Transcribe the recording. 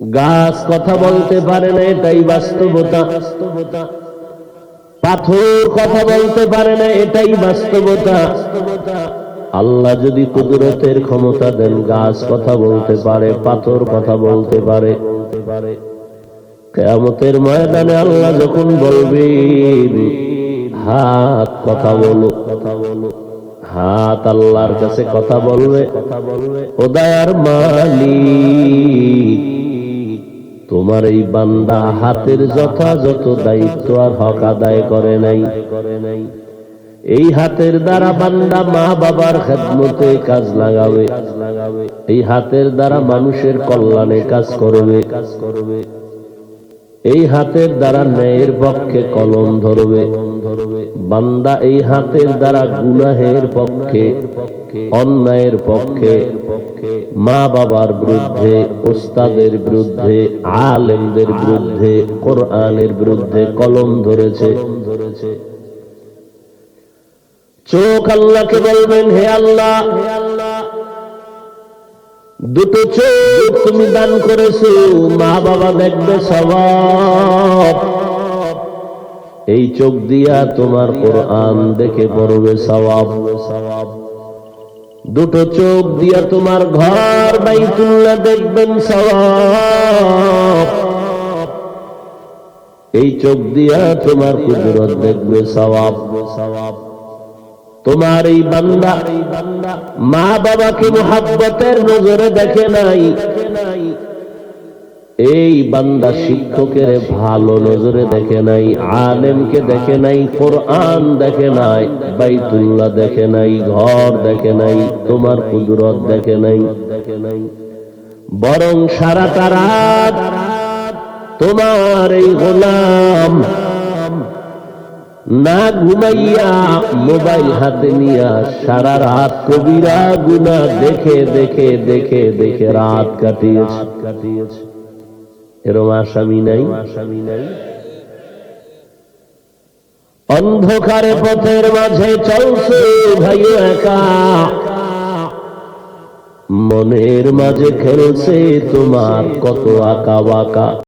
গাছ কথা বলতে পারে না, এটাই বাস্তবতা। পাথর কথা বলতে পারে না, এটাই বাস্তবতা। আল্লাহ যদি কুদরতের ক্ষমতা দেন, গাছ কথা বলতে পারে, পাথর কথা বলতে পারে। কেয়ামতের ময়দানে আল্লাহ যখন বলবে হাত কথা বলো। কথা বলো হাত আল্লাহর কাছে কথা বলবে। কথা বলবে ওদায়ার মালিক। তোমার এই বান্দা হাতের যথাযথ দায়িত্ব আর হক আদায় করে নাই। এই হাতের দ্বারা বান্দা মা বাবার খেদমতে কাজ লাগাবে। এই হাতের দ্বারা মানুষের কল্যাণে কাজ করবে। কাজ করবে এই হাতের দ্বারা ন্যায়ের পক্ষে কলম ধরবে। বান্দা এই হাতের দ্বারা গুনাহের পক্ষে অন্যায়ের পক্ষে মা বাবার বিরুদ্ধে ওস্তাদের বিরুদ্ধে আলেমদের বিরুদ্ধে কোরআনের বিরুদ্ধে কলম ধরেছে। চোখ আল্লাহকে বলবেন হে আল্লাহ হে আল্লাহ দুটো চোখ তুমি দান করেছ মা বাবা দেখবে সবাব এই চোখ দিয়া তোমার কোরআন দেখে পড়বে সবাব সবাব দুটো চোখ দিয়া তোমার ঘর বাইতুল্লাহ দেখবেন সবাব এই চোখ দিয়া তোমার কুদরত দেখবে সবাব সবাব তোমার এই বান্দা মা বাবাকে মোহাব্বতের নজরে দেখে নাই। এই বান্দা শিক্ষকের ভালো নজরে দেখে নাই, আলেমকে দেখে নাই, কোরআন দেখে নাই, বাইতুল্লাহ দেখে নাই, ঘর দেখে নাই, তোমার কুদরত দেখে নাই। দেখে নাই বরং সারাটা রাত তোমার এই গোলাম না ঘুমাইয়া মোবাইল হাতে নিয়া সারা রাত কবিরা গুনা দেখে দেখে দেখে দেখে রাত কাটিয়েছে কাটিয়েছে। এরম আসামি নাই। আসামি নাই অন্ধকারে পথের মাঝে চলছে ভাই একা। মনের মাঝে খেলছে তোমার কত আঁকা বাঁকা